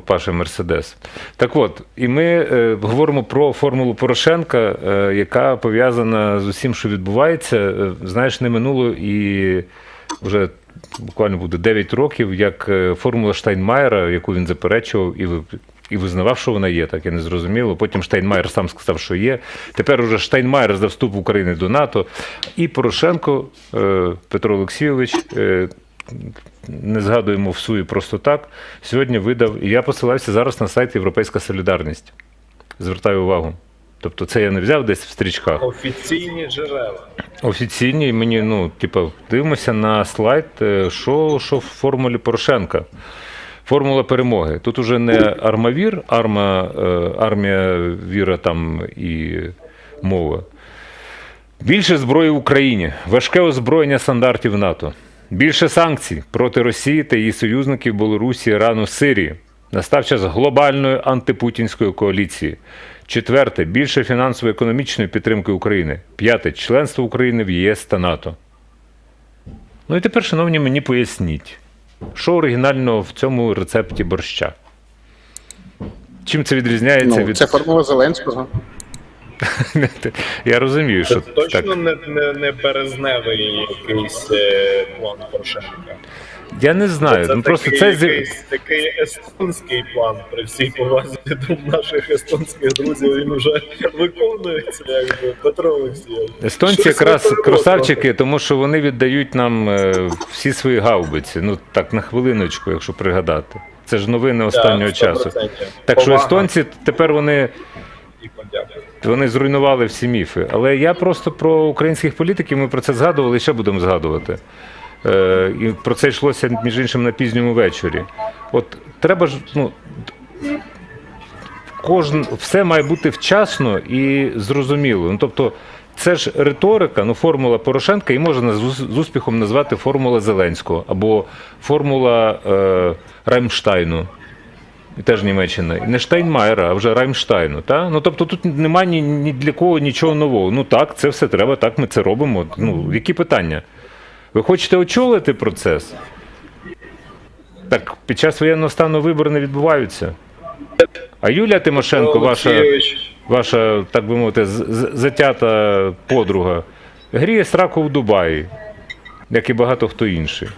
Паша Мерседес. Так от, і ми е, говоримо про формулу Порошенка, е, яка пов'язана з усім, що відбувається. Е, знаєш, не минуло і вже буквально буде 9 років, як е, формула Штайнмаєра, яку він заперечував і і визнавав, що вона є, так і не зрозуміло. Потім Штайнмаєр сам сказав, що є. Тепер уже Штайнмаєр за вступ України до НАТО. І Порошенко е, Петро Олексійович. е, Не згадуємо в суї просто так. Сьогодні видав, і я посилаюся зараз на сайт Європейська Солідарність. Звертаю увагу. Тобто, це я не взяв десь в стрічках. Офіційні джерела. Офіційні, і мені, ну, типу, дивимося на слайд, е, що, що в формулі Порошенка. Формула перемоги. Тут уже не армавір, арма, е, армія, віра там і мова. Більше зброї в Україні, важке озброєння стандартів НАТО, більше санкцій проти Росії та її союзників Білорусі, Ірану, Сирії. Настав час глобальної антипутінської коаліції. Четверте більше фінансово-економічної підтримки України. П'яте членство України в ЄС та НАТО. Ну і тепер, шановні, мені поясніть, що оригінального в цьому рецепті борща? Чим це відрізняється Ну, від. це формула Зеленського. Я розумію, Це що точно так. не, не, не березневий якийсь е, план Порошенка. Я не знаю. Це ну, просто такий, це якийсь, такий естонський план при всій повазі до наших естонських друзів. Він вже виконується, якби Петро Олексійович. Естонці Щось якраз красавчики, тому що вони віддають нам е, всі свої гаубиці. Ну так на хвилиночку, якщо пригадати. Це ж новини останнього Так, часу. 100%. Так що естонці тепер вони, і. Вони зруйнували всі міфи. Але я просто про українських політиків ми про це згадували і ще будемо згадувати. Е, і про це йшлося між іншим на пізньому вечорі. От треба ж, ну. Кожен, все має бути вчасно і зрозуміло. Ну, тобто, це ж риторика, ну, формула Порошенка, і можна з, успіхом назвати формула Зеленського або формула е, Раймштайну. Теж Німеччина. Не Штайнмаєра, а вже Раймштайну. Та? Ну, тобто тут немає ні, ні для кого нічого нового. Ну так, це все треба, так ми це робимо. Ну, які питання? Ви хочете очолити процес? Так під час воєнного стану вибори не відбуваються. А Юлія Тимошенко, ваша, ваша, так би мовити, затята подруга, гріє сраку в Дубаї, як і багато хто інший.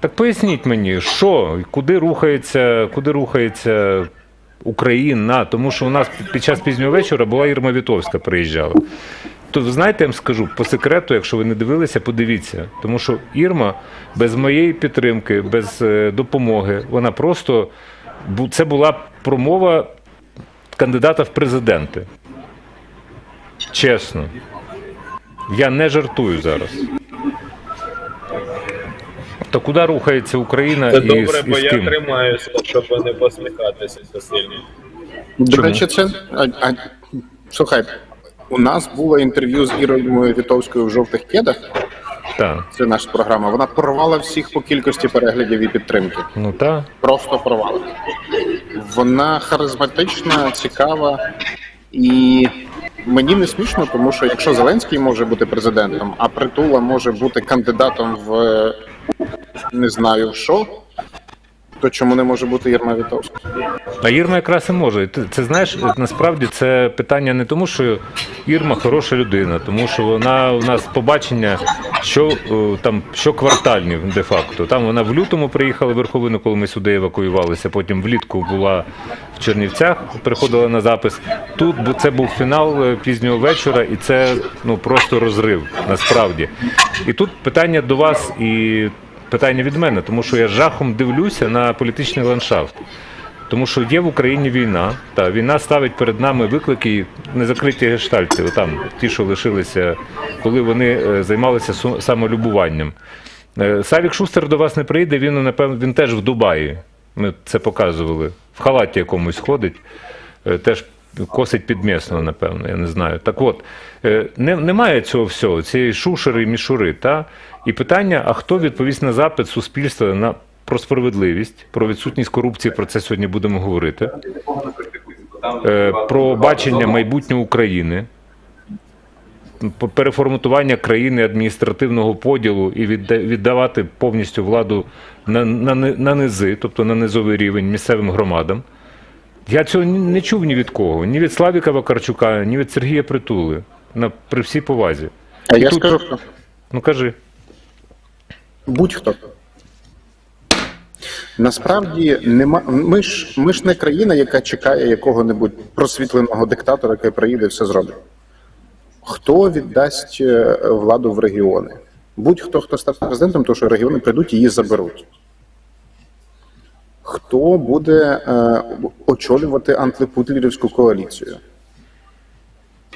Так поясніть мені, що, куди рухається, куди рухається Україна? Тому що у нас під- час пізнього вечора була Ірма Вітовська, приїжджала. То знаєте, я вам скажу по секрету, якщо ви не дивилися, подивіться. Тому що Ірма без моєї підтримки, без е, допомоги, вона просто це була промова кандидата в президенти. Чесно. Я не жартую зараз. То куди рухається Україна це і, добре, з- і бо з я тримаюся, щоб не посміхатися сильно. До речі, це. А, а, слухай, у нас було інтерв'ю з Ірою Вітовською в жовтих кедах. Так. Це наша програма. Вона порвала всіх по кількості переглядів і підтримки. Ну так. Просто порвала. Вона харизматична, цікава і. Мені не смішно, тому що якщо Зеленський може бути президентом, а Притула може бути кандидатом в е, не знаю в що, то чому не може бути Єрма Вітовська? А Ірма якраз і може. Ти- Це знаєш, насправді це питання не тому, що Ірма хороша людина, тому що вона у нас побачення, що е, там що квартальні де-факто. Там вона в лютому приїхала в Верховину, коли ми сюди евакуювалися. Потім влітку була в Чернівцях, приходила на запис. Тут бо це був фінал е, пізнього вечора, і це ну просто розрив насправді. І тут питання до вас і питання від мене, тому що я жахом дивлюся на політичний ландшафт. Тому що є в Україні війна, та війна ставить перед нами виклики незакриті гештальти, там ті, що лишилися, коли вони е, займалися самолюбуванням. Е, Савік Шустер до вас не прийде, він напевно він теж в Дубаї. Ми це показували. В халаті якомусь ходить, е, теж косить підмісного, напевно, я не знаю. Так от, е, не, немає цього всього, цієї шушери і мішури. Та? І питання: а хто відповість на запит суспільства на про справедливість, про відсутність корупції, про це сьогодні будемо говорити, е, про бачення майбутнього України. переформатування країни адміністративного поділу і віддавати повністю владу на, на, ни- на низи, тобто на низовий рівень місцевим громадам. Я цього не чув ні від кого, ні від Славіка Вакарчука, ні від Сергія Притули. На, при всій повазі. А І я тут- скажу хто. Ну кажи. Будь-хто. Насправді нема. Ми ж ми ж не країна, яка чекає якого-небудь просвітленого диктатора, який приїде і все зробить. Хто віддасть е, владу в регіони? Будь-хто, хто стане президентом, то що регіони прийдуть і її заберуть. Хто буде е, очолювати антипутлерівську коаліцію?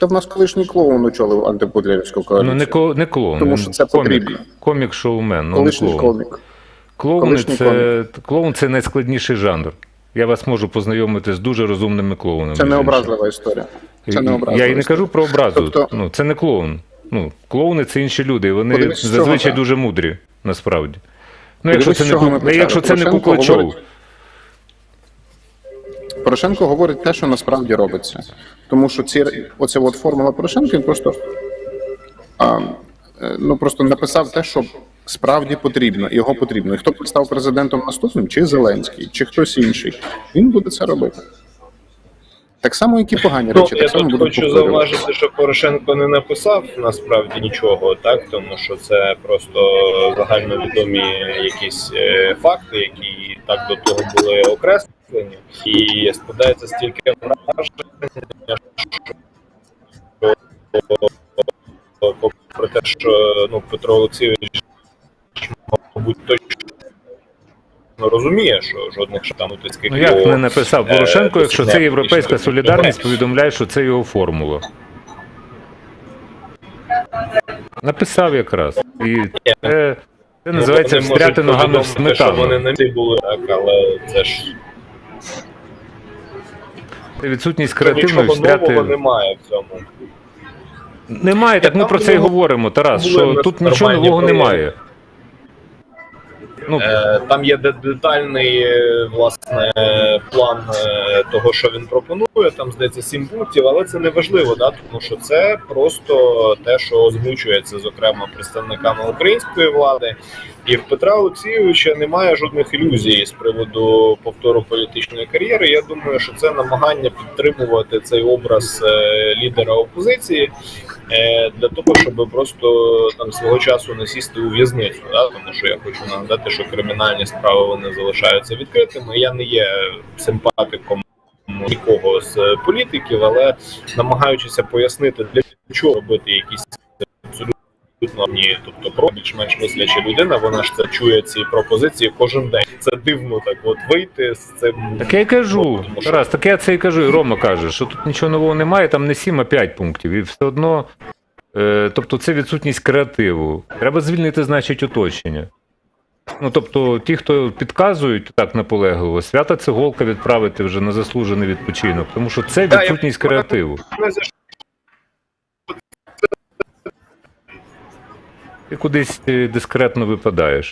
Та в нас колишній клоун очолив антипутлерівську коаліцію. Ну не, ко, не клоун. Тому що це комік, потрібно. комік-шоумен, ну колишній не клоун. комік. Клоуни Колишній це, клоун це найскладніший жанр. Я вас можу познайомити з дуже розумними клоунами. Це не образлива історія. Це не образлива Я і не історія. кажу про образу. Тобто- Ну, це не клоун. Ну, клоуни це інші люди, і вони Подивись, з чого зазвичай дуже мудрі, насправді. Ну, Подивись, якщо це не, чого ми ку- почали. якщо це не Порошенко куклачов. говорить- Порошенко говорить те, що насправді робиться. Тому що ці оця от формула Порошенка він просто а, е, ну просто написав те, що справді потрібно, його потрібно. І хто став президентом наступним, чи Зеленський, чи хтось інший, він буде це робити. Так само, як і погані Ну, речі, я так само тут хочу зауважити, що Порошенко не написав насправді нічого, так тому що це просто загальновідомі якісь е, факти, які так до того були окреслені, і складається стільки враження, що про те, що ну Петро Олексійович, мабуть, точно розуміє, що жодних там утисків Ну як не написав е, Порошенко, якщо це європейська солідарність повідомляє, що це його формула. Написав якраз. І це, це називається Ну, встряти ногами в що Вони не були так, але це ж відсутність креативної нічого нового немає в цьому. Немає, так ми про це і говоримо, Тарас, що тут нічого нового немає. Ну, Е, Там є де- детальний е, власне план е, того, що він пропонує. Там здається сім пунктів, але це не важливо, да, тому що це просто те, що озвучується, зокрема представниками української влади. І в Петра Олексійовича немає жодних ілюзій з приводу повтору політичної кар'єри. Я думаю, що це намагання підтримувати цей образ лідера опозиції для того, щоб просто там свого часу не сісти у в'язницю. Да? Тому що я хочу нагадати, що кримінальні справи вони залишаються відкритими. Я не є симпатиком нікого з політиків, але намагаючися пояснити, для чого робити якісь ні, тобто про більш-менш мисляча людина, вона ж це чує ці пропозиції кожен день. Це дивно так, от вийти з цим. Так я й кажу, тому що- Тарас, так я це і кажу, і Рома каже, що тут нічого нового немає, там не 7, а 5 пунктів. І все одно, е, тобто це відсутність креативу. Треба звільнити, значить, оточення. Ну, тобто, ті, хто підказують так наполегливо, свята цеголка відправити вже на заслужений відпочинок, тому що це відсутність креативу. Ти кудись дискретно випадаєш.